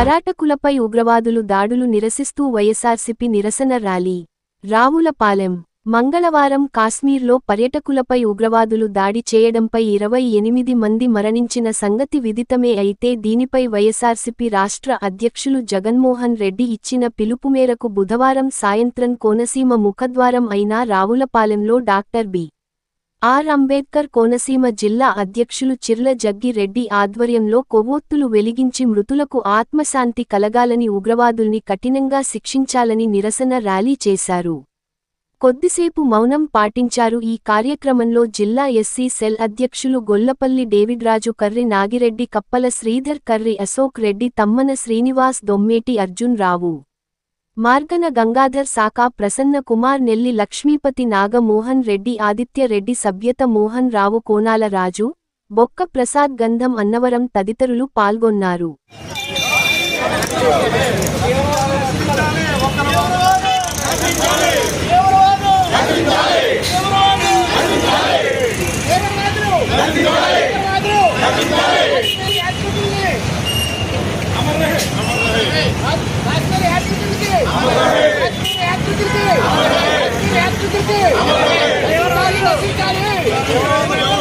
పరాటకులపై ఉగ్రవాదులు దాడులు నిరసిస్తూ వైఎస్ఆర్సిపి నిరసన ర్యాలీ. రావులపాలెం మంగళవారం కాశ్మీర్లో పర్యటకులపై ఉగ్రవాదులు దాడి చేయడంపై ఇరవై ఎనిమిది మంది మరణించిన సంగతి విదితమే అయితే దీనిపై వైఎస్ఆర్సిపి రాష్ట్ర అధ్యక్షులు జగన్మోహన్ రెడ్డి ఇచ్చిన పిలుపు మేరకు బుధవారం సాయంత్రం కోనసీమ ముఖద్వారం అయిన రావులపాలెంలో doctor B. R. Ambedkar Konaseema జిల్లా అధ్యక్షులు చిర్ల జగ్గిరెడ్డి ఆధ్వర్యంలో కొవ్వొత్తులు వెలిగించి మృతులకు ఆత్మశాంతి కలగాలని ఉగ్రవాదుల్ని కఠినంగా శిక్షించాలని నిరసన ర్యాలీ చేశారు. కొద్దిసేపు మౌనం పాటించారు. ఈ కార్యక్రమంలో జిల్లా ఎస్సీ సెల్ అధ్యక్షులు గొల్లపల్లి డేవిడ్రాజు కర్రి నాగిరెడ్డి కప్పల శ్రీధర్ కర్రి అశోక్ రెడ్డి తమ్మన శ్రీనివాస్ దొమ్మేటి అర్జున్ రావు. మార్గన గంగాధర్ సాకా ప్రసన్న కుమార్ నెల్లి లక్ష్మీపతి నాగమోహన్ రెడ్డి ఆదిత్య రెడ్డి సభ్యత మోహన్ రావు కోనాల రాజు బొక్క ప్రసాద్ గంధం అన్నవరం తదితరులు పాల్గొన్నారు. అమరావతి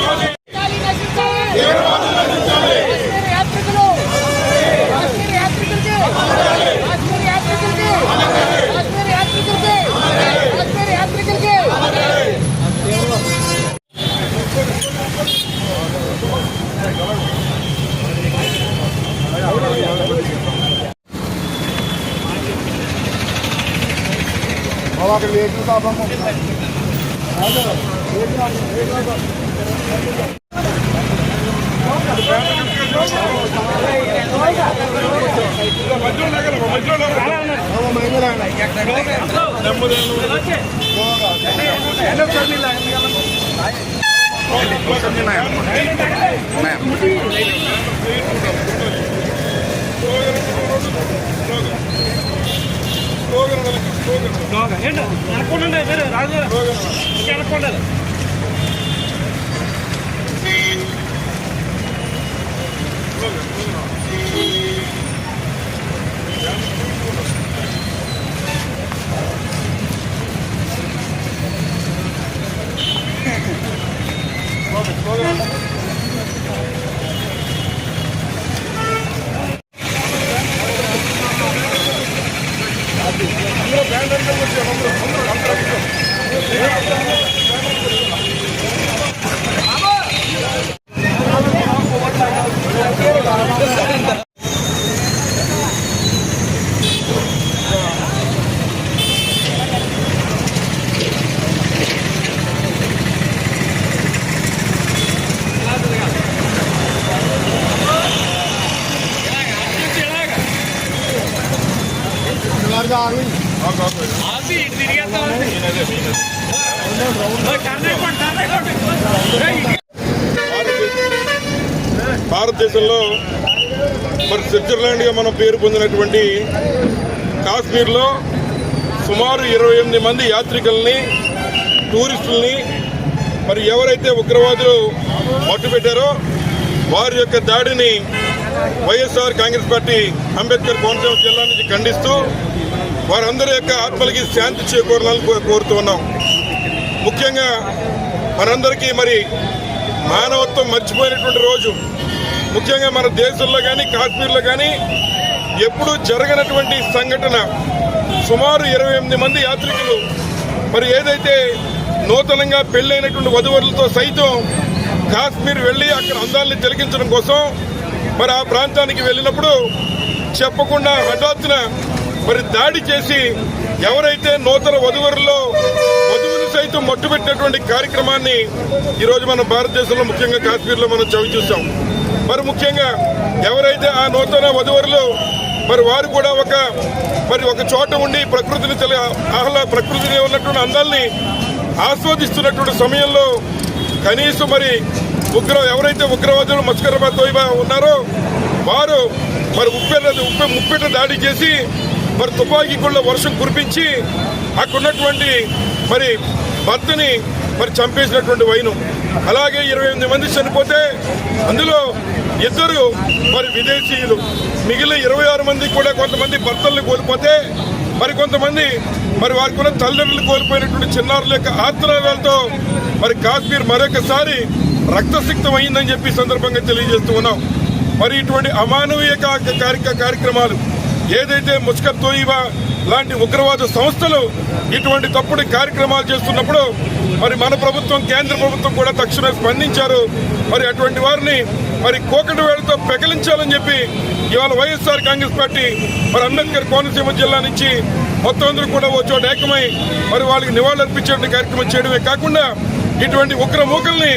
బాబా అక్కడ వెహికల్ కాపమ్మ అనుకోండి మీరు రాజు అనుకోండి ఆపి భారతదేశంలో మరి స్విట్జర్లాండ్గా మనం పేరు పొందినటువంటి కాశ్మీర్లో సుమారు ఇరవై ఎనిమిది మంది యాత్రికుల్ని టూరిస్టుల్ని మరి ఎవరైతే ఉగ్రవాదులు పట్టుబెట్టారో వారి యొక్క దాడిని YSR Congress party Ambedkar Konaseema జిల్లా నుంచి ఖండిస్తూ వారందరి యొక్క ఆత్మలకి శాంతి చేకూరాలని కో- కోరుతూ ఉన్నాం. ముఖ్యంగా మనందరికీ మరి మానవత్వం మర్చిపోయినటువంటి రోజు. ముఖ్యంగా మన దేశంలో కానీ కాశ్మీర్లో కానీ ఎప్పుడూ జరగనటువంటి సంఘటన సుమారు ఇరవై ఎనిమిది మంది యాత్రికులు మరి ఏదైతే నూతనంగా పెళ్ళైనటువంటి వధువరులతో సైతం కాశ్మీర్ వెళ్ళి అక్కడ అందాల్ని తిలకించడం కోసం మరి ఆ ప్రాంతానికి వెళ్ళినప్పుడు చెప్పకుండా హఠాత్తున మరి దాడి చేసి ఎవరైతే నూతన వధువరుల్లో వధువుని సైతం మట్టుపెట్టినటువంటి కార్యక్రమాన్ని ఈరోజు మన భారతదేశంలో ముఖ్యంగా కాశ్మీర్లో మనం చవి చూసాం మరి ముఖ్యంగా ఎవరైతే ఆ నూతన వధువరులు మరి వారు కూడా ఒక మరి ఒక చోట ఉండి ప్రకృతిని తెల ఆహ్లా ప్రకృతిని ఉన్నటువంటి అందాల్ని ఆస్వాదిస్తున్నటువంటి సమయంలో కనీసం మరి ఉగ్ర ఎవరైతే ఉగ్రవాదులు మస్కరబాద్ తోయిబా ఉన్నారో వారు మరి ఉప్పెట ఉప్పె ముప్పెట దాడి చేసి మరి తుపాకీ గుళ్ళ వర్షం కురిపించి అక్కడ ఉన్నటువంటి మరి భర్తని మరి చంపేసినటువంటి వైనం. అలాగే ఇరవై ఎనిమిది మంది చనిపోతే అందులో ఇద్దరు మరి విదేశీయులు. మిగిలిన ఇరవై ఆరు మంది కూడా కొంతమంది భర్తలను కోల్పోతే మరి కొంతమంది మరి వారికి ఉన్న తల్లిదండ్రులు కోల్పోయినటువంటి చిన్నారుల యొక్క ఆత్రాలతో మరి కాశ్మీర్ మరొకసారి రక్తసిక్తం అయిందని చెప్పి సందర్భంగా తెలియజేస్తూ ఉన్నాం. మరి ఇటువంటి అమానవీయ కార్యక్రమాలు ఏదైతే ముస్కర్ తోయిబా లాంటి ఉగ్రవాద సంస్థలు ఇటువంటి తప్పుడు కార్యక్రమాలు చేస్తున్నప్పుడు మరి మన ప్రభుత్వం కేంద్ర ప్రభుత్వం కూడా తక్షణమే స్పందించారు. మరి అటువంటి వారిని మరి కోకటి వేళతో పెకలించాలని చెప్పి ఇవాళ వైఎస్ఆర్ కాంగ్రెస్ పార్టీ మరి అంబేద్కర్ కోనసీమ జిల్లా నుంచి మొత్తం అందరూ కూడా ఓ చోట ఏకమై మరి వాళ్ళకి నివాళులర్పించేటువంటి కార్యక్రమం చేయడమే కాకుండా ఇటువంటి ఉగ్ర మూకల్ని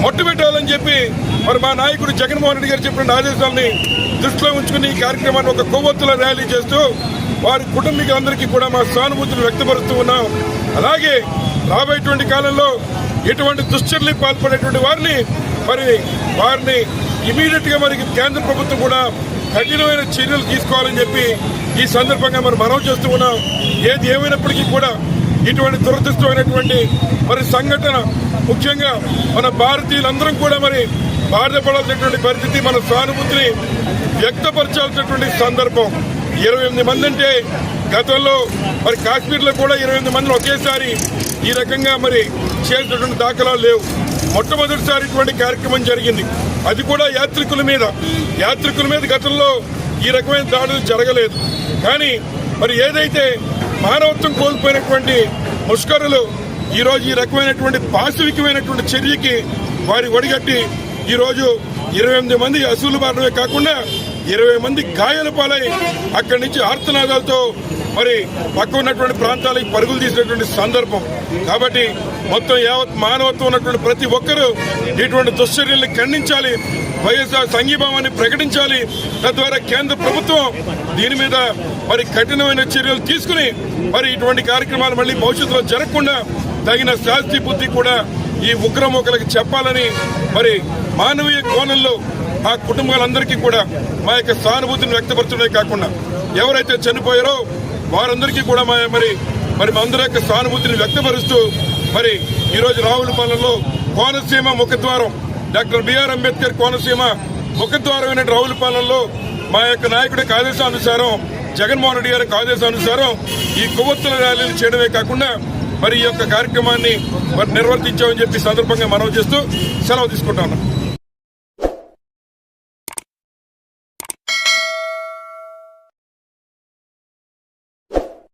మొట్టుబెట్టాలని చెప్పి మరి మా నాయకుడు జగన్మోహన్ రెడ్డి గారు చెప్పిన ఆదేశాలని దృష్టిలో ఉంచుకుని ఈ కార్యక్రమాన్ని ఒక కొవ్వొత్తుల ర్యాలీ చేస్తూ వారి కుటుంబీకులందరికీ కూడా మా సానుభూతిని వ్యక్తపరుస్తూ ఉన్నాం. అలాగే రాబోయేటువంటి కాలంలో ఎటువంటి దుశ్చర్యలకు పాల్పడేటువంటి వారిని మరి వారిని ఇమీడియట్గా మరి కేంద్ర ప్రభుత్వం కూడా కఠినమైన చర్యలు తీసుకోవాలని చెప్పి ఈ సందర్భంగా మరి మనం చేస్తూ ఉన్నాం. ఏది ఏమైనప్పటికీ కూడా ఇటువంటి దురదృష్టమైనటువంటి మరి సంఘటన ముఖ్యంగా మన భారతీయులందరం కూడా మరి బాధపడాల్సినటువంటి పరిస్థితి మన సానుభూతిని వ్యక్తపరచాల్సినటువంటి సందర్భం. ఇరవై ఎనిమిది మంది అంటే గతంలో మరి కాశ్మీర్లో కూడా ఇరవై ఎనిమిది మందిని ఒకేసారి ఈ రకంగా మరి చేసినటువంటి దాఖలాలు లేవు. మొట్టమొదటిసారి ఇటువంటి కార్యక్రమం జరిగింది. అది కూడా యాత్రికుల మీద. యాత్రికుల మీద గతంలో ఈ రకమైన దాడులు జరగలేదు. కానీ మరి ఏదైతే మానవత్వం కోల్పోయినటువంటి ముష్కరులు ఈ రోజు ఈ రకమైనటువంటి పాశవికమైనటువంటి చర్యకి వారి వడిగట్టి ఈరోజు ఇరవై ఎనిమిది మంది అసూలు మారడమే కాకుండా ఇరవై మంది గాయాల పాలై అక్కడి నుంచి ఆర్తనాదాలతో మరి పక్క ఉన్నటువంటి ప్రాంతాలకు పరుగులు తీసినటువంటి సందర్భం. కాబట్టి మొత్తం యావత్ మానవత్వం ఉన్నటువంటి ప్రతి ఒక్కరూ ఇటువంటి దుశ్చర్యల్ని ఖండించాలి. వైఎస్ఆర్ సంఘీభావాన్ని ప్రకటించాలి. తద్వారా కేంద్ర ప్రభుత్వం దీని మీద మరి కఠినమైన చర్యలు తీసుకుని మరి ఇటువంటి కార్యక్రమాలు మళ్ళీ భవిష్యత్తులో జరగకుండా తగిన శాస్తి బుద్ధి కూడా ఈ ఉగ్రమూకలకు చెప్పాలని మరి మానవీయ కోణంలో ఆ కుటుంబాలందరికీ కూడా మా యొక్క సానుభూతిని వ్యక్తపరచడమే కాకుండా ఎవరైతే చనిపోయారో వారందరికీ కూడా మా మరి మరి మా అందరి యొక్క సానుభూతిని వ్యక్తపరుస్తూ మరి ఈరోజు రావులపాలెంలో కోనసీమ ముఖద్వారం doctor B R Ambedkar Konaseema ముఖద్వారమైన రావులపాలెంలో మా యొక్క నాయకుడికి ఆదేశానుసారం జగన్మోహన్ రెడ్డి గారికి ఆదేశానుసారం ఈ కొవ్వొత్తుల ర్యాలీలు చేయడమే కాకుండా మరి ఈ యొక్క కార్యక్రమాన్ని మరి నిర్వర్తించామని చెప్పి సందర్భంగా మనవి చేస్తూ సెలవు తీసుకుంటా ఉన్నాం